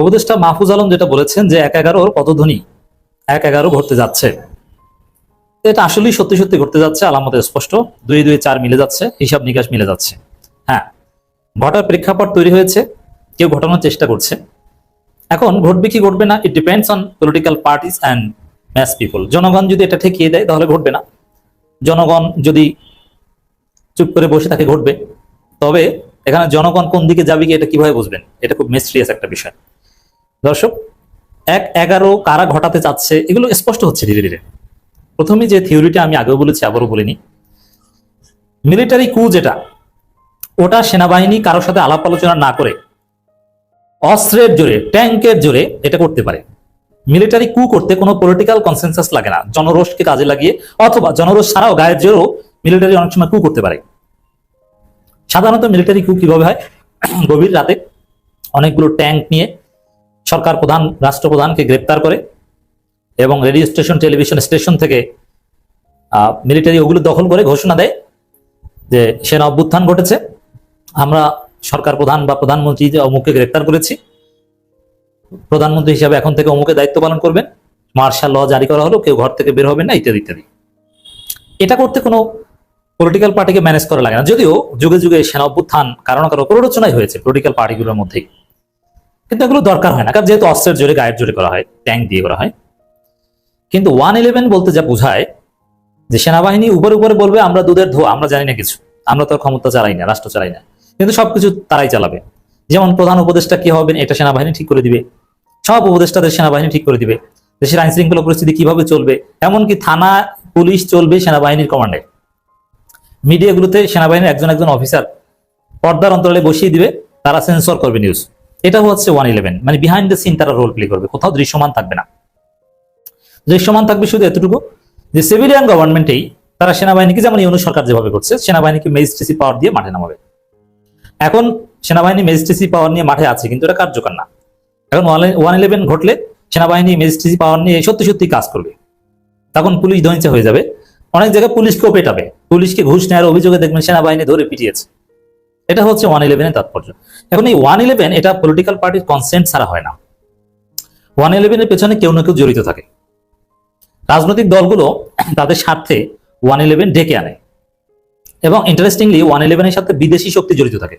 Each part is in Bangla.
উপদেষ্টা মাহফুজ আলম যেটা বলেছেন যে এক এগারোর পদধ্বনি, এক এগারো ঘটতে যাচ্ছে। এটা আসলেই সত্যি সত্যি ঘটতে যাচ্ছে, আলামত স্পষ্ট। দুই দুই চার মিলে যাচ্ছে, হিসাব নিকাশ মিলে যাচ্ছে। হ্যাঁ ঘটার প্রেক্ষাপট তৈরি হয়েছে, কেউ ঘটানোর চেষ্টা করছে। এখন ঘটবে কি ঘটবে না it depends on political parties and mass people জনগণ যদি এটা ঠেকিয়ে দেয়, তাহলে ঘটবে না। জনগণ যদি চুপ করে বসে থাকে, ঘটবে। তবে এখানে জনগণ কোন দিকে যাবে কি, এটা কীভাবে বুঝবেন? এটা খুব মিস্ট্রিয়াস একটা বিষয়। দর্শক, এক এগারো কারা ঘটাতে চাচ্ছে, এগুলো স্পষ্ট হচ্ছে ধীরে ধীরে। প্রথমে যে থিওরিটা আমি আগেও বলেছি, আবারও বলিনি। মিলিটারি কু যেটা, ওটা সেনাবাহিনী কারোর সাথে আলাপ আলোচনা না করে, অস্ত্রের জোরে, ট্যাঙ্কের জোরে এটা করতে পারে। মিলিটারি কু করতে কোনো পলিটিক্যাল কনসেনসাস লাগে না, জনরোষকে কাজে লাগিয়ে, অথবা জনরোষ ছাড়াও গায়ের জোরেও মিলিটারি অনেক সময় কু করতে পারে। সাধারণত মিলিটারি কু কীভাবে হয়? গভীর রাতে অনেকগুলো ট্যাঙ্ক নিয়ে সরকার প্রধান, রাষ্ট্রপ্রধানকে গ্রেপ্তার করে এবং রেডিও স্টেশন, টেলিভিশন স্টেশন থেকে মিলিটারি ওগুলো দখল করে ঘোষণা দেয় যে সেনা অভ্যুত্থান ঘটেছে। আমরা সরকার প্রধান বা প্রধানমন্ত্রী যে অমুককে গ্রেপ্তার করেছি, প্রধানমন্ত্রী হিসাবে এখন থেকে অমুকে দায়িত্ব পালন করবেন। মার্শাল ল জারি করা হলো, কেউ ঘর থেকে বের হবে না, ইত্যাদি ইত্যাদি। এটা করতে কোনো পলিটিক্যাল পার্টিকে ম্যানেজ করা লাগে না। যদিও যুগে যুগে সেনা অভ্যুত্থান কারও না কারও প্ররোচনাই হয়েছে পলিটিক্যাল পার্টিগুলোর মধ্যেই। কিন্তু এগুলো দরকার হয় না, কারণ যেহেতু অস্ত্রের জোরে, গায়ের জোরে করা হয়, ট্যাঙ্ক দিয়ে করা হয়। কিন্তু ওয়ান ইলেভেন বলতে যা বোঝায়, যে সেনাবাহিনী উপরে উপরে বলবে, আমরা দুধের ধোয়া, আমরা জানি না কিছু। আমরা তো ক্ষমতা চালাই না, রাষ্ট্র চালাই না। কিন্তু সবকিছু তারাই চালাবে। যেমন প্রধান উপদেষ্টা কি হবেন, এটা সেনাবাহিনী ঠিক করে দিবে। সব উপদেষ্টাদের সেনাবাহিনী ঠিক করে দিবে। দেশের আইন শৃঙ্খলা পরিস্থিতি কীভাবে চলবে? এমনকি থানা, পুলিশ চলবে সেনাবাহিনীর কমান্ডে মিডিয়াগুলোতে সেনাবাহিনীর একজন একজন অফিসার পর্দার অন্তরালে বসিয়ে দিবে, তারা সেন্সর করবে নিউজ এটা হচ্ছে ওয়ান ইলেভেন মানে বিহাইন্ড দ্য সিন তারা রোল প্লে করবে, কোথাও দৃশ্যমান থাকবে না। দৃশ্যমান থাকবে শুধু এতটুকু যে সিভিলিয়ান গভর্নমেন্টেই তারা সেনাবাহিনীকে, যেমন ইউনু সরকার যেভাবে করছে, সেনাবাহিনীকে ম্যাজিস্ট্রেসি পাওয়ার দিয়ে মাঠে নামাবে। এখন সেনাবাহিনী ম্যাজিস্ট্রেসি পাওয়ার নিয়ে মাঠে আছে, কিন্তু এটা কার্যকর না। এখন ওয়ান ইলেভেন ঘটলে সেনাবাহিনী ম্যাজিস্ট্রেসি পাওয়ার নিয়ে সত্যি সত্যি কাজ করবে। তখন পুলিশ ধৈর্য হয়ে যাবে। অনেক জায়গায় পুলিশকেও পেটাবে। পুলিশকে ঘুষ নেওয়ার অভিযোগে দেখবেন সেনাবাহিনী ধরে পিটিয়েছে। এটা হচ্ছে ওয়ান ইলেভেনের তাৎপর্য। এখন এই ওয়ান ইলেভেন এটা পলিটিক্যাল পার্টির কনসেন্ট ছাড়া হয় না। ওয়ান ইলেভেনের পেছনে কেউ না কেউ জড়িত থাকে। রাজনৈতিক দলগুলো তাদের স্বার্থে ওয়ান ইলেভেন ডেকে আনে। এবং ইন্টারেস্টিংলি ওয়ান ইলেভেনের সাথে বিদেশি শক্তি জড়িত থাকে।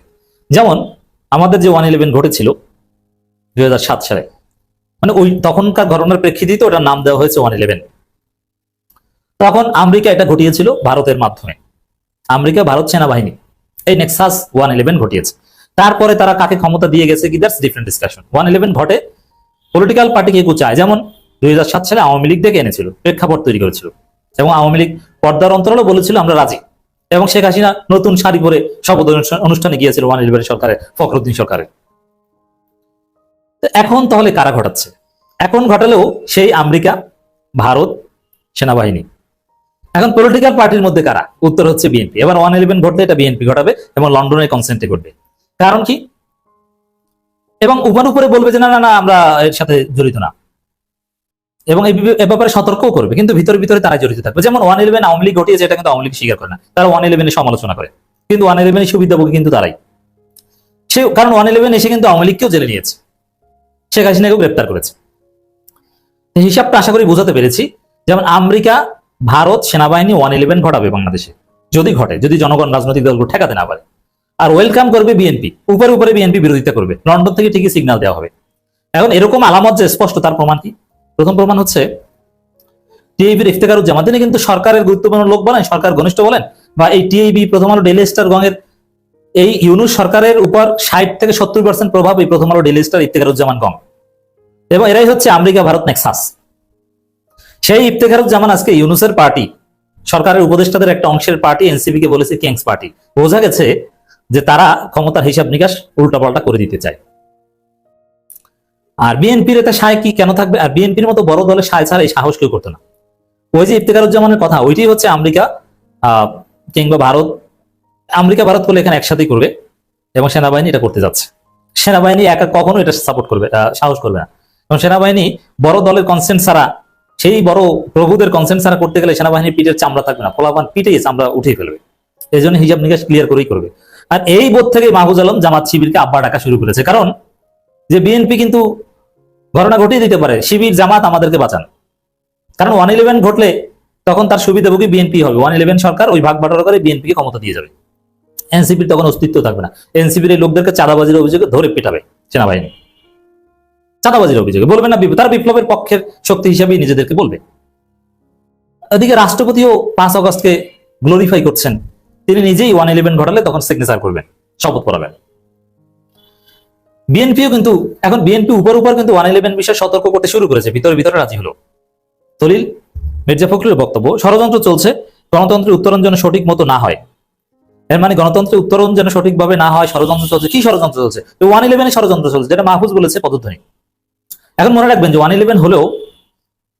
যেমন আমাদের যে ওয়ান ইলেভেন ঘটেছিল দুই হাজার সাত সালে মানে ওই তখনকার ঘটনার প্রেক্ষিতেই তো ওটার নাম দেওয়া হয়েছে ওয়ান ইলেভেন তখন আমেরিকা এটা ঘটিয়েছিল ভারতের মাধ্যমে। আমেরিকা ভারত সেনাবাহিনী। এই নেক্সাস ওয়ান ইলেভেন ঘটিয়েছে। তারপরে তারা কাকে ক্ষমতা দিয়ে গেছে কি that's different discussion one eleven ঘটে পলিটিক্যাল পার্টি কেউ চায় যেমন দুই হাজার সাত সালে আওয়ামী লীগ ডেকে এনেছিল, প্রেক্ষাপট তৈরি করেছিল। এবং আওয়ামী লীগ পর্দার অন্তরালও বলেছিল, আমরা রাজি। এবং শেখ হাসিনা নতুন শাড়ি পরে শপথ অনুষ্ঠানে গিয়েছিল ওয়ান ইলেভেন সরকারের, ফখরুদ্দিন সরকারের। এখন তাহলে কারা ঘটাচ্ছে? এখন ঘটালেও সেই আমেরিকা, ভারত, সেনাবাহিনী। এখন পলিটিক্যাল পার্টির মধ্যে কারা? উত্তর হচ্ছে বিএনপি এবার ওয়ান ইলেভেন ঘটলে এটা বিএনপি ঘটাবে এবং লন্ডনের কনসেন্টে ঘটবে। কারণ কি? এবং উপর উপরে বলবে যে, না না না, আমরা এর সাথে জড়িত না। এবং এ ব্যাপারে সতর্কও করবে। কিন্তু ভিতরে ভিতরে তারা জড়িত থাকবে। যেমন ওয়ান ইলেভেন আওয়ামী লীগ ঘটিয়েছে, এটা কিন্তু আওয়ামী লীগ স্বীকার করে না। তারা ওয়ান ইলেভেনের সমালোচনা করে। কিন্তু ওয়ান ইলেভেনের সুবিধাভোগী কিন্তু তারাই। সে কারণ ওয়ান ইলেভেন এসে কিন্তু আওয়ামী লীগকেও জেলে নিয়েছে। শেখ হাসিনাকেও গ্রেপ্তার করেছে। হিসাবটা আশা করি বোঝাতে পেরেছি। যেমন আমেরিকা ভারত সেনাবাহিনী ওয়ান ইলেভেন ঘটাবে বাংলাদেশে। যদি ঘটে, যদি জনগণ রাজনৈতিক দলগুলো ঠেকাতে না পারে। আর ওয়েলকাম করবে বিএনপি উপরে উপরে বিএনপি বিরোধিতা করবে। লন্ডন থেকে ঠিকই সিগন্যাল দেওয়া হবে। এখন এরকম আলামত যে স্পষ্ট, তার প্রমাণ কি? প্রথম প্রমাণ হচ্ছে টিআইবির ইফতেকারুজ্জামান তিনি কিন্তু সরকারের গুরুত্বপূর্ণ লোক বলেন, সরকার ঘনিষ্ঠ বলেন, বা এই টিআইবি প্রথম আলো ডেলি স্টার গঙের এই ইউনুস সরকারের উপর ষাট থেকে সত্তর পার্সেন্ট প্রভাব এই প্রথম আলো ডেলি স্টার ইফতেকারুজ্জামান গং এবং এরাই হচ্ছে আমেরিকা, ভারত, নেক্সাস। সেই ইফতেখারুজ্জামান আজকে ইউনুসের পার্টি, সরকারের উপদেষ্টাদের একটা অংশের পার্টি এনসিপি কে বলেছে কিংস পার্টি। বোঝা গেছে যে তারা ক্ষমতার হিসাব নিকাশ উল্টাপাল্টা করে দিতে চায়। আর বিএনপির এতে সায় কি কেন থাকবে? আর বিএনপির মতো বড় দলের সায় ছাড়া এই সাহস কেউ করতো না। ওই যে ইফতেখারুজ্জামানের কথা, ওইটাই হচ্ছে আমেরিকা কিংবা ভারত। আমেরিকা, ভারত করলে এখানে একসাথেই করবে এবং সেনাবাহিনী এটা করতে যাচ্ছে। সেনাবাহিনী একা কখনো এটা সাপোর্ট করবে সাহস করবে না। এবং সেনাবাহিনী বড় দলের কনসেন্ট ছাড়া সেই বড় প্রভুদের কনসেন্ট ছাড়া করতে গেলে সেনাবাহিনীর পিঠের চামড়া থাকবে না। ফলাফান পিঠেই চামড়া উঠিয়ে ফেলবে। এই জন্য হিজাব নিকাশ ক্লিয়ার করেই করবে। আর এই বোধ থেকে মাহবুজ আলম জামাত শিবিরকে আব্বা ডাকা শুরু করেছে। কারণ যে বিএনপি কিন্তু ঘটনা ঘটিয়ে দিতে পারে, শিবির, জামাত আমাদেরকে বাঁচান। কারণ ওয়ান ইলেভেন ঘটলে তখন তার সুবিধাভোগী বিএনপি হবে। ওয়ান ইলেভেন সরকার ওই ভাগ বাটোয়ারা করে বিএনপিকে ক্ষমতা দিয়ে যাবে। এনসিপির তখন অস্তিত্ব থাকবে না। এনসিপির এই লোকদেরকে চাঁদাবাজির অভিযোগে ধরে পেটাবে সেনাবাহিনী। চাঁদাবাজির অভিযোগে। বলবে না বিপ্লব- তারা বিপ্লবের পক্ষের শক্তি হিসাবেই নিজেদেরকে বলবে। ওদিকে রাষ্ট্রপতিও পাঁচ আগস্টকে গ্লোরিফাই করছেন। তিনি নিজেই ওয়ান ইলেভেন ঘটালে তখন সিগনেচার করবেন, শপথ পড়াবেন। বিএনপিও কিন্তু, এখন বিএনপি উপর উপর কিন্তু ওয়ান ইলেভেন বিষয়ে সতর্ক করতে শুরু করেছে, ভিতরে ভিতরে রাজি হলো। দলিল, মির্জা ফখরুলের বক্তব্য, ষড়যন্ত্র চলছে, গণতন্ত্রের উত্তরণ যেন সঠিক মতো না হয়। এর মানে গণতন্ত্রের উত্তরণ যেন সঠিকভাবে না হয়, ষড়যন্ত্র চলছে, কি ষড়যন্ত্র চলছে? ওয়ান ইলেভেনে ষড়যন্ত্র চলছে, যেটা মাহফুজ বলেছে পদধ্বনি। এখন মনে রাখবেন যে ওয়ান ইলেভেন হলেও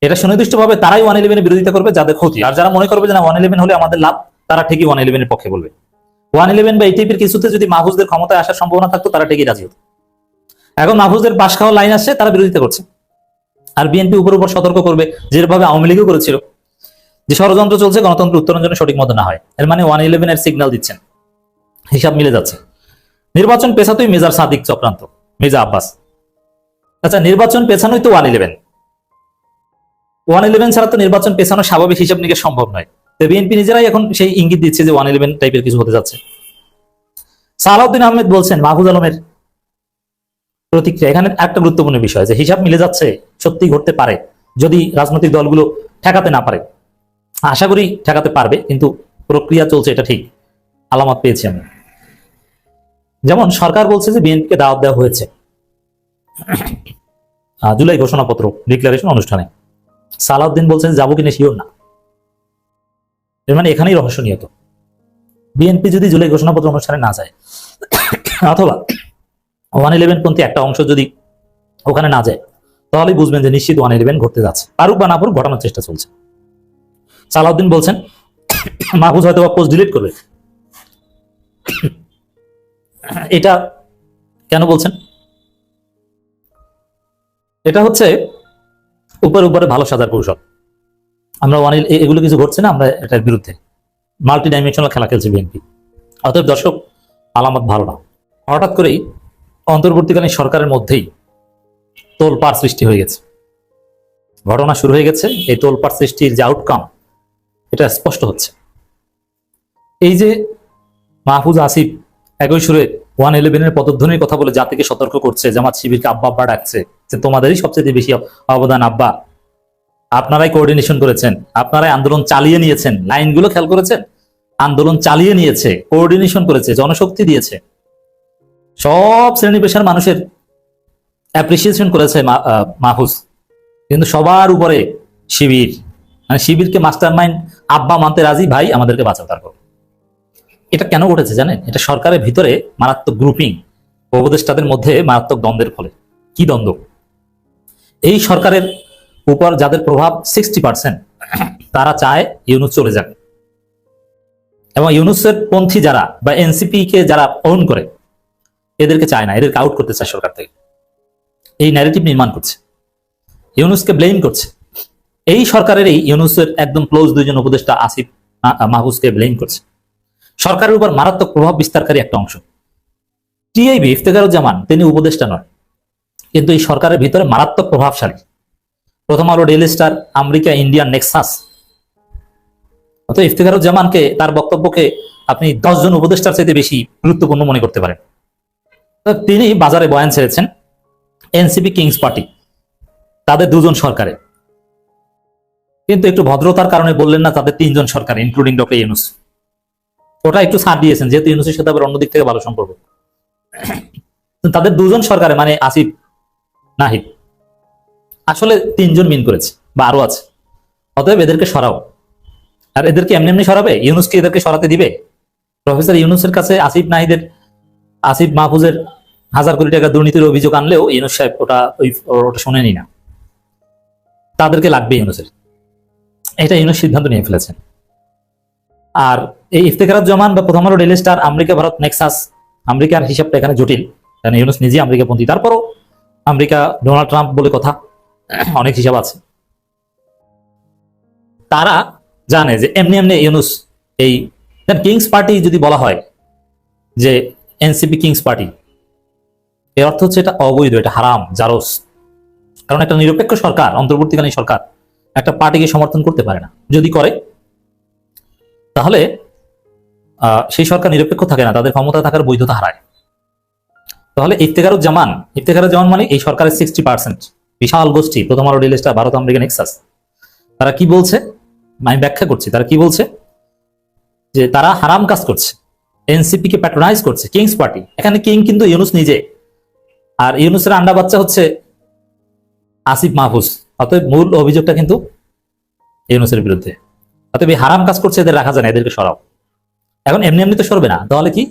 এটা সুনির্দিষ্টভাবে তারাই ওয়ান ইলেভেনের বিরোধিতা করবে যাদের ক্ষতি। আর যারা মনে করবে যে না ওয়ান ইলেভেন হলে আমাদের লাভ তারা ঠিকই ওয়ান ইলেভেনের পক্ষে বলবে। ওয়ান ইলেভেন বা এইটিপির কিছুতে যদি মাহফুজদের ক্ষমতায় আসার সম্ভাবনা থাকতো তারা ঠিকই রাজি হতো। এখন মাহফুজদের পাশ খাওয়া লাইন আসছে তারা বিরোধিতা করছে। আর বিএনপি উপর উপর সতর্ক করবে যেভাবে আওয়ামী লীগও করেছিল যে ষড়যন্ত্র চলছে গণতন্ত্র উত্তরণ যেন সঠিক মতো না হয়। এর মানে ওয়ান ইলেভেন এর সিগন্যাল দিচ্ছেন। হিসাব মিলে যাচ্ছে। নির্বাচন পেছাতেই মেজার সাদিক চক্রান্ত মেজা আব্বাস। আচ্ছা নির্বাচন পেছানোই তো ওয়ান ইলেভেন ওয়ান ইলেভেন ছাড়া তো নির্বাচন পেছানো স্বাভাবিক হিসাব নিকে সম্ভব নয়। তো বিএনপি নিজেরাই এখন সেই ইঙ্গিত দিচ্ছে যে ওয়ান ইলেভেন টাইপের কিছু হতে যাচ্ছে। সালাউদ্দিন আহমেদ বলছেন, মাহফুজ আলমের প্রতিক্রিয়া। এখানে একটা গুরুত্বপূর্ণ বিষয় যে হিসাব মিলে যাচ্ছে, সত্যি ঘটতে পারে, যদি রাজনৈতিক দলগুলো ঠেকাতে না পারে। আশা করি ঠেকাতে পারবে, কিন্তু প্রক্রিয়া চলছে, এটা ঠিক। আলামত পেয়েছি আমি। যেমন সরকার বলছে যে বিএনপিকে দাওয়াত দেওয়া হয়েছে। জুলাই ঘোষণাপত্র ডিক্লারেশন অনুষ্ঠানে। সালাউদ্দিন বলছেন, যাব কিনা শিওর না। এর মানে এখানেই রহস্য নিহত বিএনপি যদি জুলাই ঘোষণাপত্র অনুষ্ঠানে না যায়, অথবা ওয়ান ইলেভেন পন্থী একটা অংশ যদি ওখানে না যায় তাহলে বুঝবেন যে নিশ্চিত ওয়ান ইলেভেন ঘটতে যাচ্ছে। পারুক বা না পারুক, ঘটানোর চেষ্টা চলছে। সালাউদ্দিন বলছেন, মাহফুজ হয়তো বা পোস্ট ডিলিট করবে। এটা কেন বলছেন? এটা হচ্ছে উপরে উপরে ভালো সাজার কৌশল। আমরা ওয়ান এগুলো কিছু ঘটছে না, আমরা এটার বিরুদ্ধে। মাল্টি ডাইমেনশনাল খেলা খেলছে বিএনপি অতএব দর্শক, আলামত ভালো না। হঠাৎ করেই অন্তর্বর্তীকালীন সরকারের মধ্যেই তোলপাড় সৃষ্টি হয়ে গেছে। ঘটনা শুরু হয়ে গেছে, এই তোলপাড় সৃষ্টির যে আউটকাম এটা স্পষ্ট হচ্ছে। এই যে মাহফুজ আসিফ একই সুরে ওয়ান ইলেভেনের পদধ্বনির কথা বলে জাতিকে সতর্ক করছে জামাত শিবিরকে আব্বা আব্বা ডাকছে। যে তোমাদেরই সবচেয়ে বেশি অবদান আব্বা। আপনারাই কোঅর্ডিনেশন করেছেন আপনারাই আন্দোলন চালিয়ে নিয়েছেন। লাইনগুলো খেয়াল করেছেন? আন্দোলন চালিয়ে নিয়েছে কোঅর্ডিনেশন করেছে জনশক্তি দিয়েছে। সব শ্রেণি পেশার মানুষের অ্যাপ্রিসিয়েশন করেছে মা- আহ, মাহফুজ। কিন্তু সবার উপরে শিবির। মানে শিবিরকে মাস্টার মাইন্ড আব্বা মানতে রাজি ভাই আমাদেরকে বাঁচাও তারপর। এটা কেন ঘটেছে জানেন? এটা সরকারের ভিতরে মারাত্মক গ্রুপিং উপদেষ্টাদের মধ্যে মারাত্মক দ্বন্দ্বের ফলে। কি দ্বন্দ্ব? এই সরকারের উপর যাদের প্রভাব সিক্সটি পার্সেন্ট তারা চায় ইউনুস চলে যাক। এবং ইউনুসের পন্থী যারা বা এনসিপি কে যারা ওন করে, এদেরকে চায় না, এদেরকে আউট করতে চায় সরকার থেকে। এই ন্যারেটিভ নির্মাণ করছে। ইউনুসকে ব্লেম করছে। এই সরকারের এই ইউনুসের একদম ক্লোজ দুইজন উপদেষ্টা আসিফ আ- ব্লেম করছে। সরকারের উপর মারাত্মক প্রভাব বিস্তারকারী একটা অংশ। টিআইবি ইফতেখারুজ্জামান, তিনি উপদেষ্টা নয় কিন্তু এই সরকারের ভিতরে মারাত্মক প্রভাবশালী। Prothom Alo Daily Star, America Indian nexus. অত ইফতেখারুজ্জামানকে, তার বক্তব্যকে আপনি দশজন উপদেষ্টার চাইতে বেশি গুরুত্বপূর্ণ মনে করতে পারেন। তিনি বাজারে বয়ান ছেড়েছেন, এনসিপি কিংস পার্টি, তাদের দুজন সরকারে কিন্তু একটু ভদ্রতার কারণে বললেন না, তাদের তিনজন সরকার ইনক্লুডিং ডক্টর ইউনুস ওটা একটু ছাড় দিয়েছেন, যেহেতু ইউনুসের সাথে আবার অন্য দিক থেকে ভালো সম্পর্ক। তাদের দুজন সরকারে মানে আসিফ, নাহিদ, আসলে তিনজন মিন করেছে, বা আরও আছে। অতএব এদেরকে সরাও। আর এদেরকে এমনি এমনি সরাবে? ইউনুসকে এদেরকে সরাতে দিবে? প্রফেসর ইউনুসের কাছে আসিফ নাহিদের, আসিফ মাহফুজের হাজার কোটি টাকা দুর্নীতির অভিযোগ আনলেও ইউনুস সাহেব ওটা, ওই, ওটা শোনেনি না। তাদেরকে লাগবে ইউনুসের। এটা ইউনুস সিদ্ধান্ত নিয়ে ফেলেছেন। আর এই ইফতেখারুজ্জামান বা Prothom Alo Daily Star America, Bharat, nexus আমেরিকার হিসাবটা এখানে জটিল। কারণ ইউনুস নিজে আমেরিকাপন্থী। তারপরও আমেরিকা ডোনাল্ড ট্রাম্প বলে কথা, অনেক হিসাব আছে। তারা জানে যে এমনি এমনি ইউনুস এই কিংস পার্টি যদি বলা হয় যে এনসিপি কিংস পার্টি, এর অর্থ হচ্ছে এটা অবৈধ, এটা হারাম, জারস। কারণ একটা নিরপেক্ষ সরকার, অন্তর্বর্তীকালীন সরকার, একটা পার্টিকে সমর্থন করতে পারে না। যদি করে, তাহলে সেই সরকার নিরপেক্ষ থাকে না, তাদের ক্ষমতা থাকার বৈধতা হারায়। তাহলে ইফতেখারুজ জামান ইফতেখারুজ জামান মানে এই সরকারের সিক্সটি পার্সেন্ট বিশাল গোষ্ঠী, প্রথম আলো ডিলেস্টা ভারত আমেরিকান এক্সাস তারা কি বলছে? আমি ব্যাখ্যা করছি, তারা কি বলছে? যে তারা হারাম কাজ করছে এনসিপি কে প্যাট্রোনাইজ করছে কিংস পার্টি এখানে কিং কিন্তু ইউনুস নিজে। আর ইউনুসের আন্ডা বাচ্চা হচ্ছে আসিফ মাহফুজ। অতএব মূল অভিযোগটা কিন্তু ইউনুসের বিরুদ্ধে। অতএব এই হারাম কাজ করছে এদের রাখা যায় না, এদেরকে সরাও। এখন এমনি এমনি তো সরবে না। তাহলে কি?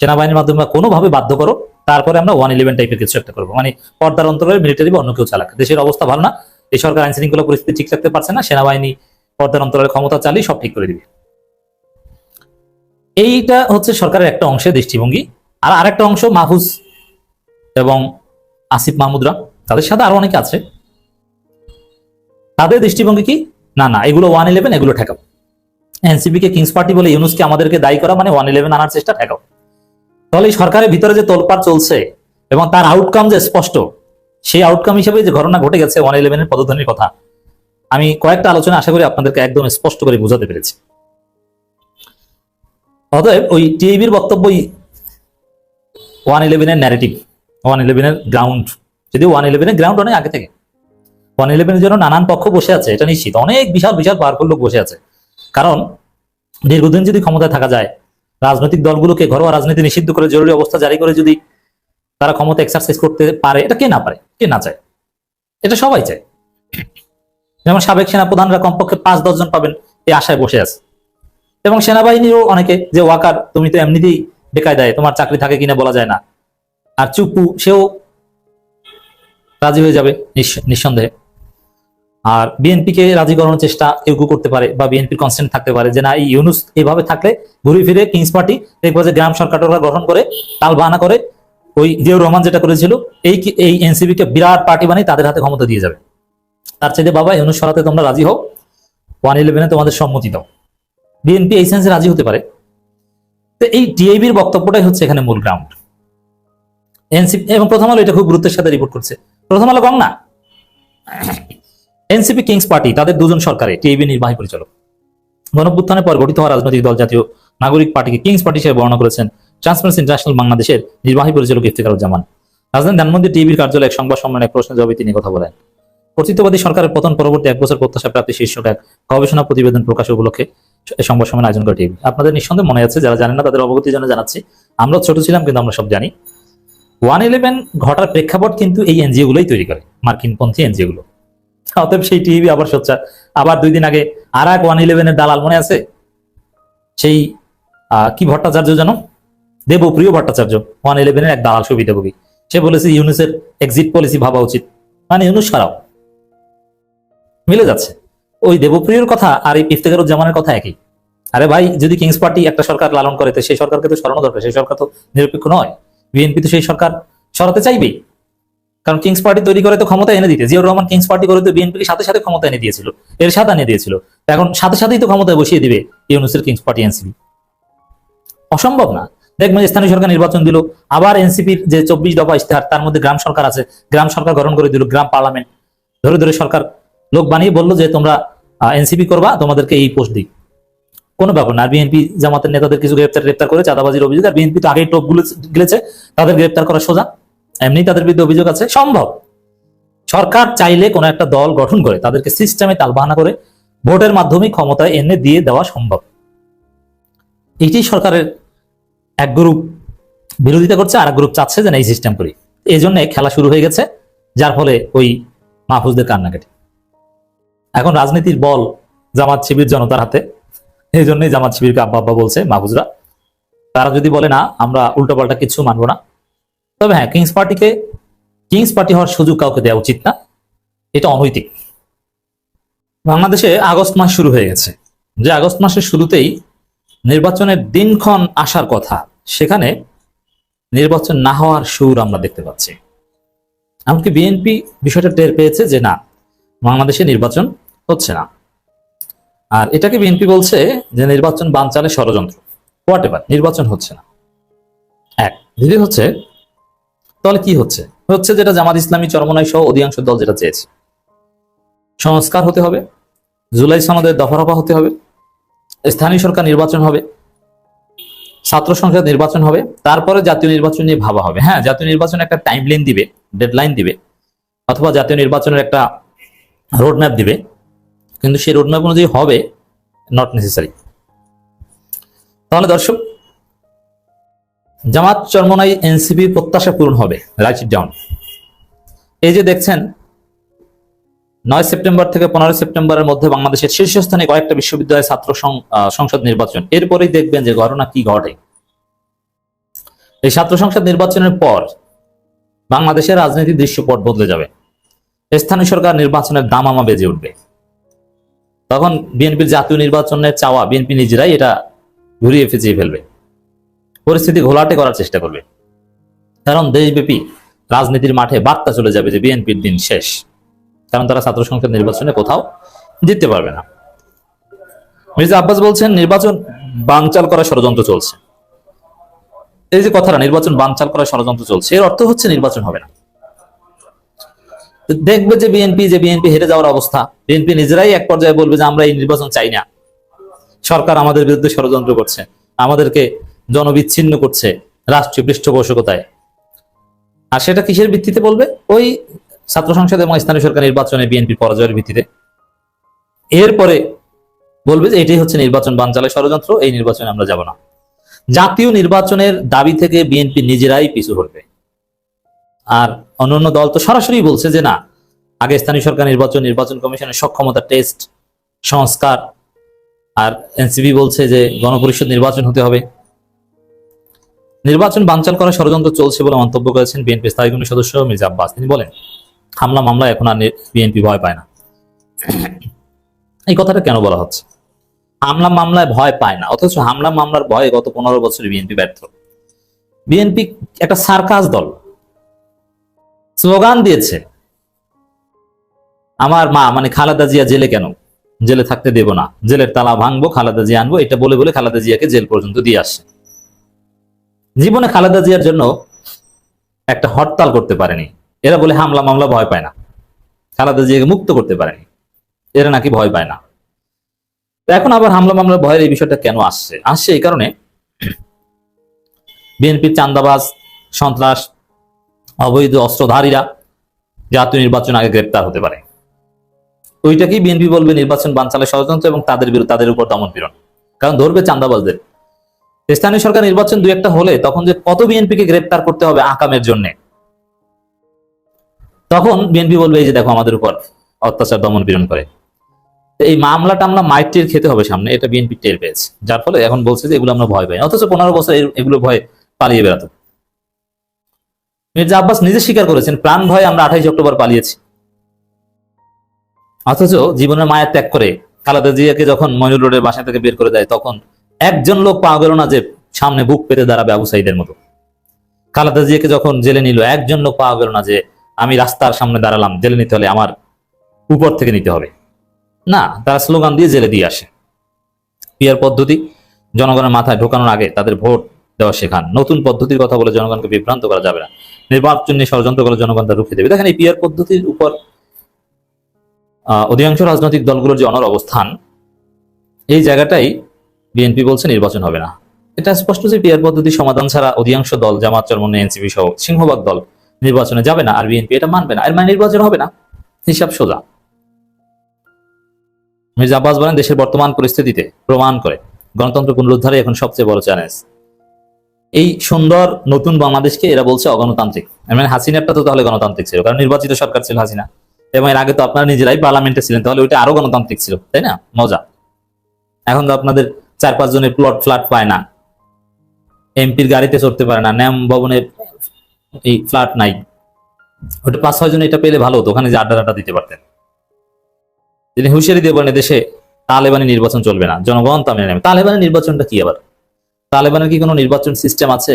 সেনাবাহিনীর মাধ্যমে কোনোভাবে বাধ্য করো, তারপরে আমরা ওয়ান ইলেভেন টাইপের কিছু একটা করব। মানে পর্দার অন্তরে মিলিটারি বা অন্য কেউ চালাক। দেশের অবস্থা ভালো না, এই সরকার আইন শৃঙ্খলা পরিস্থিতি ঠিক রাখতে পারছে না, সেনাবাহিনী পর্দার অন্তরের ক্ষমতা চালিয়ে সব ঠিক করে দিবে। এইটা হচ্ছে সরকারের একটা অংশের দৃষ্টিভঙ্গি। আর আরেকটা অংশ মাহফুজ এবং আসিফ মাহমুদরা, তাদের সাথে আরও অনেকে আছে। তাদের দৃষ্টিভঙ্গি কি? না না, এগুলো ওয়ান ইলেভেন এগুলো ঠেকাও। এনসিপি কে কিংস পার্টি বলে ইউনুসকে আমাদেরকে দায়ী করা মানে ওয়ান ইলেভেন আনার চেষ্টা ঠেকাও। তাহলে সরকারের ভিতরে যে তোলপাড় চলছে এবং তার আউটকাম যে স্পষ্ট, সেই আউটকাম হিসেবে যে ঘটনা ঘটে গেছে ওয়ান ইলেভেনের পদধ্বনির কথা, আমি কয়েকটা আলোচনা আশা করি আপনাদেরকে একদম স্পষ্ট করে বোঝাতে পেরেছি। অতএব ওই টিভির বক্তব্যই ওয়ান ইলেভেনের ন্যারেটিভ ওয়ান ইলেভেনের গ্রাউন্ড যদি ওয়ান ইলেভেনের গ্রাউন্ড অনেক আগে থেকে। ওয়ান ইলেভেনের জন্য নানান পক্ষ বসে আছে, এটা নিশ্চিত। অনেক বিশাল বিশাল পাওয়ারফুল লোক বসে আছে। কারণ দীর্ঘদিন যদি ক্ষমতায় থাকা যায়, রাজনৈতিক দলগুলোকে ঘরোয়া রাজনীতি নিষিদ্ধ করে জরুরি অবস্থা জারি করে যদি তারা ক্ষমতা এক্সারসাইজ করতে পারে, এটা কে না পারে? কে না চায়? এটা সবাই চায়। যেমন সাবেক সেনা প্রধানরা কমপক্ষে পাঁচ দশজন পাবেন এই আশায় বসে আছে। এবং সেনাবাহিনীরও অনেকে যে ওয়াকার, তুমি তো এমনিতেই বেকায় দেয় তোমার চাকরি থাকে কিনা বলা যায় না। আর চুপু, সেও রাজি হয়ে যাবে নিঃস- নিঃসন্দেহে। আর বিএনপি কে রাজি করানোর চেষ্টা কেউ কেউ করতে পারে বা বিএনপির কনসেন্ট থাকতে পারে যে না, এই ইউনুস এভাবে থাকলে ঘুরে ফিরে কিংস পার্টি দেখব যে গ্রাম সরকাররা গঠন করে তাল বাহানা করে ওই জিয়াউর রহমান যেটা করেছিল, এই এই এনসিবি কে বিরাট পার্টি বানিয়ে তাদের হাতে ক্ষমতা দিয়ে যাবে। তার চাইতে বাবা, ইউনুস সরাতে তোমরা রাজি হও। ওয়ান ইলেভেনে তোমাদের সম্মতি দাও। বিএনপি এই সেন্সে রাজি হতে পারে। তো এই ডিএবির বক্তব্যটাই হচ্ছে এখানে মূল গ্রাউন্ড এনসিপি এবং প্রথম আলো এটা খুব গুরুত্বের সাথে রিপোর্ট করছে। প্রথম আলো কম না এনসিপি কিংস পার্টি, তাদের দুজন সরকারে, টিএবি নির্বাহী পরিচালক। গণপুত্থানের পর গঠিত হওয়া রাজনৈতিক দল জাতীয় নাগরিক পার্টিকে কিংস পার্টি হিসেবে বর্ণনা করেছেন ট্রান্সপারেন্সি ইন্টারন্যাশনাল বাংলাদেশের নির্বাহী পরিচালক ইফতেখারুজ্জামান। রাজধানী ধানমন্দির টিভির কার্যালয়ে এক সংবাদ সম্মেলনে প্রশ্নের জবাবে তিনি কথা বলেন, কর্তৃত্ববাদী সরকারের পতন পরবর্তী এক বছর প্রত্যাশা প্রাপ্তি শীর্ষক এক গবেষণা প্রতিবেদন প্রকাশ উপলক্ষে এই সংবাদ সম্মেলন আয়োজন করে টিভি আপনাদের নিঃসন্দেহে মনে আছে, যারা জানেন না, তাদের অবগতির জন্য জানাচ্ছি, আমরা ছোট ছিলাম কিন্তু আমরা সব জানি। ওয়ান ইলেভেন ঘটার প্রেক্ষাপট কিন্তু এই এনজিও গুলোই তৈরি করে, মার্কিন পন্থী এনজিও গুলো অতএব সেই টিভি আবার সোচ্চার। আবার দুই দিন আগে আর এক ওয়ান ইলেভেনের দালাল মনে আছে? সেই কি ভট্টাচার্য যেন? দেবপ্রিয় ভট্টাচার্য ওয়ান ইলেভেনের এক দালাল সুবিধাভোগী সে বলেছে, ইউনুসের এক্সিট পলিসি ভাবা উচিত। মানে ইউনুস সারাও মিলে যাচ্ছে। ওই দেবপ্রিয়র কথা আর এই ইফতেখারুজ্জামানের কথা একই। আরে ভাই, যদি কিংস পার্টি একটা সরকার লালন করে, তো সেই সরকারকে তো সরানো দরকার, সেই সরকার তো নিরপেক্ষ নয়। বিএনপি তো সেই সরকার সরাতে চাইবেই। কারণ কিংস পার্টি তৈরি করে তো ক্ষমতা এনে দিতে জিয়াউর রহমান কিংস পার্টি করে তো বিএনপিকে সাথে সাথে ক্ষমতা এনে দিয়েছিল, এর সাথে এনে দিয়েছিল। এখন সাথে সাথেই তো ক্ষমতায় বসিয়ে দিবে ইউনুসের কিংস পার্টি এনসিপি অসম্ভব না। দেখবেন স্থানীয় সরকার নির্বাচন দিল, আবার এনসিপির যে চব্বিশ দফা ইশতেহার, তার মধ্যে গ্রাম সরকার আছে, গ্রাম সরকার গঠন করে দিল, গ্রাম পার্লামেন্ট। ধরে ধরে সরকার লোক বানিয়ে বলল যে, তোমরা এনসিপি করবা, তোমাদেরকে এই পোস্ট দিই। কোনো ব্যাপার না। বিএনপি জামাতের নেতাদের কিছু গ্রেপ্তার গ্রেপ্তার করে চাঁদাবাজির অভিযোগ। আর বিএনপি তো আগেই টোপ গিলেছে, তাদের গ্রেপ্তার করা সোজা। এমনি তাদের বিরুদ্ধে অভিযোগ আছে? সম্ভব। সরকার চাইলে কোনো একটা দল গঠন করে, তাদেরকে সিস্টেমে তালবাহানা করে ভোটের মাধ্যমে ক্ষমতায় এনে দিয়ে দেওয়া সম্ভব। এটি সরকারের এক গ্রুপ বিরোধিতা করছে আর এক গ্রুপ চাচ্ছে যে, না, এই সিস্টেম করি। এই জন্য খেলা শুরু হয়ে গেছে, যার ফলে ওই মাহফুজদের কান্নাকাটি। এখন রাজনীতির বল জামাত শিবির জনতার হাতে। এই জন্যই জামাত শিবিরকে আব্বা আব্বা বলছে মাহফুজরা। তারা যদি বলে, না, আমরা উল্টোপাল্টা কিছু মানবো না। তবে হ্যাঁ কিংস পার্টিকে কিংস পার্টি হওয়ার সুযোগ কাউকে দেওয়া উচিত না। এটা অনৈতিক। বাংলাদেশে আগস্ট মাস শুরু হয়ে গেছে। যে আগস্ট মাসের শুরুতেই নির্বাচনের দিনক্ষণ আসার কথা, সেখানে নির্বাচন না হওয়ার সুর আমরা দেখতে পাচ্ছি। এমনকি বিএনপি বিষয়টা টের পেয়েছে যে না, বাংলাদেশে নির্বাচন হচ্ছে না। আর এটাকে বিএনপি বলছে যে নির্বাচন বানচালে ষড়যন্ত্র। হোয়াট এভার নির্বাচন হচ্ছে না। এক, দ্বিতীয় হচ্ছে তাহলে কি হচ্ছে? হচ্ছে যেটা জামাত ইসলামী চরমনাই সহ অধিকাংশ দল যেটা চেয়েছে। সংস্কার হতে হবে, জুলাই সনদের দফারফা হতে হবে, স্থানীয় সরকার নির্বাচন হবে, ছাত্র সংসদ নির্বাচন হবে, তারপরে জাতীয় নির্বাচন নিয়ে ভাবা হবে। হ্যাঁ জাতীয় নির্বাচন একটা টাইম লাইন দিবে ডেডলাইন দিবে, অথবা জাতীয় নির্বাচনের একটা রোডম্যাপ দিবে, কিন্তু সেই রোডম্যাপ অনুযায়ী হবে নট নেসেসারি তাহলে দর্শক জামাত চরমনাই এনসিপি প্রত্যাশা পূরণ হবে। রাইট ডাউন এই যে দেখছেন, নয় সেপ্টেম্বর থেকে পনেরোই সেপ্টেম্বরের মধ্যে বাংলাদেশের শীর্ষস্থানে কয়েকটা বিশ্ববিদ্যালয়ের ছাত্র সংসদ নির্বাচন। এরপরেই দেখবেন যে ঘটনা কি ঘটে। এই ছাত্র সংসদ নির্বাচনের পর বাংলাদেশের রাজনীতির দৃশ্যপট বদলে যাবে। স্থানীয় সরকার নির্বাচনের দামামা বেজে উঠবে। তখন বিএনপির জাতীয় নির্বাচনের চাওয়া বিএনপি নিজেরাই এটা ঘুরিয়ে ফিচিয়ে ফেলবে। পরিস্থিতি ঘোলাটে করার চেষ্টা করবে। কারণ দেশব্যাপী রাজনীতির মাঠে বার্তা চলে যাবে যে বিএনপির দিন শেষ। কারণ তারা ছাত্র সংসদ নির্বাচনে কোথাও জিততে পারবে না। মির্জা আব্বাস বলছেন, নির্বাচন বানচাল করার ষড়যন্ত্র চলছে। এই যে কথাটা, নির্বাচন বানচাল করা ষড়যন্ত্র চলছে, এর অর্থ হচ্ছে নির্বাচন হবে না। দেখবে যে বিএনপি যে বিএনপি হেরে যাওয়ার অবস্থা। বিএনপি নিজেরাই এক পর্যায়ে বলবে যে আমরা এই নির্বাচন চাই না। সরকার আমাদের বিরুদ্ধে ষড়যন্ত্র করছে। আমাদেরকে জনবিচ্ছিন্ন করছে রাষ্ট্রীয় পৃষ্ঠপোষকতায়। আর সেটা কিসের ভিত্তিতে বলবে? ওই ছাত্র সংসদ এবং স্থানীয় সরকার নির্বাচনে বিএনপির পরাজয়ের ভিত্তিতে। এরপরে বলবে যে এটাই হচ্ছে নির্বাচন বানচালের ষড়যন্ত্র, এই নির্বাচনে আমরা যাব না। জাতীয় নির্বাচনের দাবি থেকে বিএনপি নিজেরাই পিছু হটবে। আর অন্যান্য দল তো সরাসরি বলছে যে না, আগে স্থানীয় সরকার নির্বাচন নির্বাচন কমিশনের সক্ষমতা টেস্ট, সংস্কার, আর এনসিবি বলছে যে গণপরিষদ নির্বাচন হতে হবে। নির্বাচন বানচাল করার ষড়যন্ত্র চলছে বলে মন্তব্য করেছেন বিএনপি স্থায়ী কমিটির সদস্য মির্জা আব্বাস। তিনি বলেন, হামলা মামলা এখন আর বিএনপি ভয় পায় না। এই কথাটা কেন বলা হচ্ছে? হামলা মামলায় ভয় পায় না, অথচ হামলা মামলার ভয়ে গত পনেরো বছরে বিএনপি ব্যর্থ। বিএনপি একটা সার্কাস দল। স্লোগান দিয়েছে, আমার মা মানে খালেদা জিয়া জেলে কেন? জেলে থাকতে দেব না। জেলের তালা ভাঙবো, খালেদা জিয়া আনব। এটা বলে বলে খালেদা জিয়াকে জেল পর্যন্ত দিয়ে আসছে। জীবনে খালেদা জিয়ার জন্য একটা হরতাল করতে পারেনি। এরা বলে হামলা মামলা ভয় পায় না। খালেদা জিয়াকে মুক্ত করতে পারেনি। এরা নাকি ভয় পায় না। এখন আবার হামলা মামলা ভয়ের এই বিষয়টা কেন আসছে? আসছে এই কারণে বিএনপির চান্দাবাজ, সন্ত্রাস, অবৈধ অস্ত্রধারীরা জাতীয় নির্বাচন আগে গ্রেপ্তার হতে পারে। ওইটাকেই বিএনপি বলবে নির্বাচন বানচালের ষড়যন্ত্র এবং তাদের বিরুদ্ধে তাদের উপর দমন পীড়ন। কারণ ধরবে চান্দাবাজদের। স্থানীয় সরকার নির্বাচন দুই একটা হলে তখন যে কত বিএনপিকে গ্রেপ্তার করতে হবে আকামের জন্য? তখন বিএনপি বলবে, এই যে দেখো আমাদের উপর অত্যাচার দমন পীড়ন করে। এই মামলা টামলা মাইটের খেতে হবে সামনে, এটা বিএনপি টের পেয়েছে। যার ফলে এখন বলছে যে এগুলো আমরা ভয় পাই অথচ পনেরো বছর এগুলো ভয় পালিয়ে বেড়াতো। মির্জা আব্বাস নিজে স্বীকার করেছেন, প্রাণ ভয় আমরা আঠাইশ অক্টোবর পালিয়েছি। অথচ জীবনের মায়ের ত্যাগ করে খালেদা জিয়াকে যখন ময়ূর রোডের বাসা থেকে বের করে দেয়, তখন একজন লোক পাওয়া গেল না যে সামনে বুক পেতে দাঁড়াবে আবু সাইদের মতো। খালাদা জিয়াকে যখন জেলে নিল, একজন লোক পাওয়া গেল না যে আমি রাস্তার সামনে দাঁড়ালাম, জেলে নিতে হলে আমার উপর থেকে নিতে হবে। না, তারা স্লোগান দিয়ে জেলে দিয়ে আসে। পিয়ার পদ্ধতি, জনগণের মাথায় ঢোকানোর আগে তাদের ভোট দেওয়া শেখান। নতুন পদ্ধতির কথা বলে জনগণকে বিভ্রান্ত করা যাবে না। নির্বাচন নিয়ে ষড়যন্ত্র করে জনগণ তা রুখে দেবে। দেখেন, এই পিয়ার পদ্ধতির উপর অধিকাংশ রাজনৈতিক দলগুলোর যে অনর অবস্থান, এই জায়গাটাই বিএনপি বলছে নির্বাচন হবে না। এটা স্পষ্ট যে পিয়ার পদ্ধতি সমাধান ছাড়া অধিকাংশ দল, জামাত চরমনে এনসিপি সহ সিংহভাগ দল নির্বাচনে যাবে না আর বিএনপি এটা মানবে না। এর মানে নির্বাচন হবে না। হিসাব সোজা। মির্জা আব্বাস বলেন, দেশের বর্তমান পরিস্থিতিতে প্রমাণ করে গণতন্ত্র পুনরুদ্ধারে এখন সবচেয়ে বড় চ্যালেঞ্জ এই সুন্দর নতুন বাংলাদেশকে এরা বলছে অগণতান্ত্রিক। মানে হাসিনারটা তো তাহলে গণতান্ত্রিক ছিল, কারণ নির্বাচিত সরকার ছিল হাসিনা। এবং এর আগে তো আপনারা নিজেরাই পার্লামেন্টে ছিলেন, তাহলে ওইটা আরও গণতান্ত্রিক ছিল, তাই না? মজা। এখন তো আপনাদের চার পাঁচ জনের প্লট ফ্ল্যাট পায় না। এমপির গাড়িতে চড়তে পারে না, ন্যাম ভবনে এই ফ্ল্যাট নাই। ওটা পাঁচ ছয় জন এটা পেলে ভালো হতো, ওখানে যে আড্ডা আড্ডা দিতে পারতেন। তিনি হুঁশিয়ারি দিয়ে বলেন দেশে তালেবানি নির্বাচন চলবে না, জনগণ তা মেনে নেবে তালেবানের নির্বাচনটা কি আবার? তালেবানের কি কোনো নির্বাচন সিস্টেম আছে?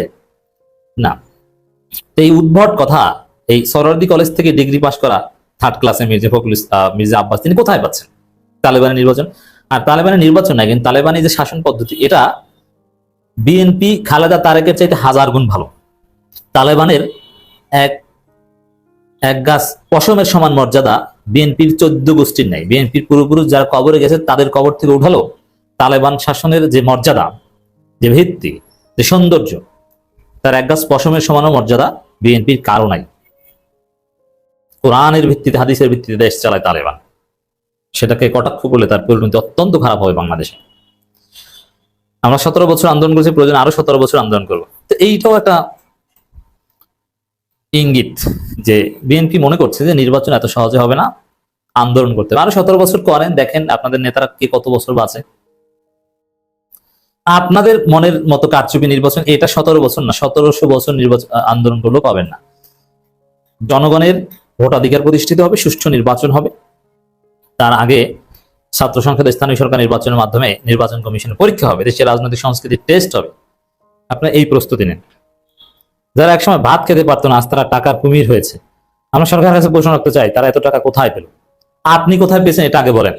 না। এই উদ্ভট কথা, এই সরওয়ার্দী কলেজ থেকে ডিগ্রি পাশ করা থার্ড ক্লাসে মির্জা ফখরুল মির্জা আব্বাস, তিনি কোথায় পাচ্ছেন তালেবানের নির্বাচন? আর তালেবানের নির্বাচন নাই, কিন্তু তালেবানের যে শাসন পদ্ধতি, এটা বিএনপি খালেদা তারেকের চাইতে হাজার গুণ ভালো। তালেবানের এক এক গাছ পশমের সমান মর্যাদা বিএনপির চোদ্দ গোষ্ঠীর নাই। বিএনপির পূর্বপুরুষ যারা কবরে গেছে, তাদের কবর থেকে উঠালো তালেবান শাসনের যে মর্যাদা, যে ভিত্তি, যে সৌন্দর্য, তার এক গাছ পশমের সমানও মর্যাদা বিএনপির কারও নাই। কোরআনের ভিত্তিতে, হাদিসের ভিত্তিতে দেশ চালায় তালেবান। সেটাকে কটাক্ষ করলে তার পরিণতি অত্যন্ত খারাপ হবে বাংলাদেশে। আমরা সতেরো বছর আন্দোলন করেছি, প্রয়োজন আরও সতেরো বছর আন্দোলন করব। তো এইটাও একটা ইঙ্গিত যে বিএনপি মনে করছে যে নির্বাচন এত সহজে হবে না, আন্দোলন করতে আরও সতেরো বছর করেন, দেখেন আপনাদের নেতারা কে কত বছর বাঁচে। আপনাদের মনের মতো কারচুপি নির্বাচন, এটা সতেরো বছর না, সতেরোশো বছর নির্বাচন আন্দোলন করলেও পাবেন না। জনগণের ভোটাধিকার প্রতিষ্ঠিত হবে, সুষ্ঠু নির্বাচন হবে। তার আগে ছাত্র সংসদ স্থানীয় সরকার নির্বাচনের মাধ্যমে নির্বাচন কমিশনের পরীক্ষা হবে, দেশের রাজনৈতিক সংস্কৃতির টেস্ট হবে। আপনার এই প্রস্তুতি নেন। যারা একসময় ভাত খেতে পারতো না, আজ তারা টাকার কুমির হয়েছে। আমরা সরকারের কাছে প্রশ্ন রাখতে চাই, তারা এত টাকা কোথায় পেল? আপনি কোথায় পেয়েছেন এটা আগে বলেন।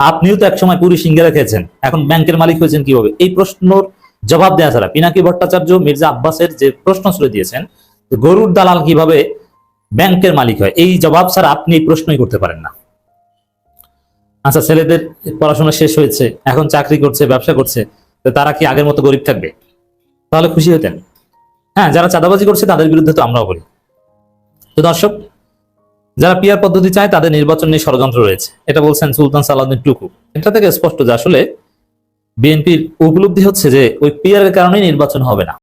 আপনিও তো একসময় পুরী সিঙ্গারা খেয়েছেন, এখন ব্যাংকের মালিক হয়েছেন কীভাবে? এই প্রশ্নর জবাব দেওয়া ছাড়া পিনাকি ভট্টাচার্য, মির্জা আব্বাসের যে প্রশ্ন ছুড়ে দিয়েছেন গরুর দালাল কীভাবে ব্যাংকের মালিক হয়, এই জবাব ছাড়া আপনি এই প্রশ্নই করতে পারেন না। আচ্ছা ছেলেদের পড়াশোনা শেষ হয়েছে, এখন চাকরি করছে, ব্যবসা করছে তারা কি আগের মতো গরিব থাকবে? তাহলে খুশি হতেন। হ্যাঁ যারা চাঁদাবাজি করছে, তাদের বিরুদ্ধে তো আমরাও বলি। তো দর্শক, যারা পিয়ার পদ্ধতি চায়, তাদের নির্বাচন নিয়ে ষড়যন্ত্র রয়েছে। এটা বলছেন সুলতান সালাউদ্দিন টুকু। এটা থেকে স্পষ্ট যে আসলে বিএনপির উপলব্ধি হচ্ছে যে ওই পিয়ারের কারণেই নির্বাচন হবে না।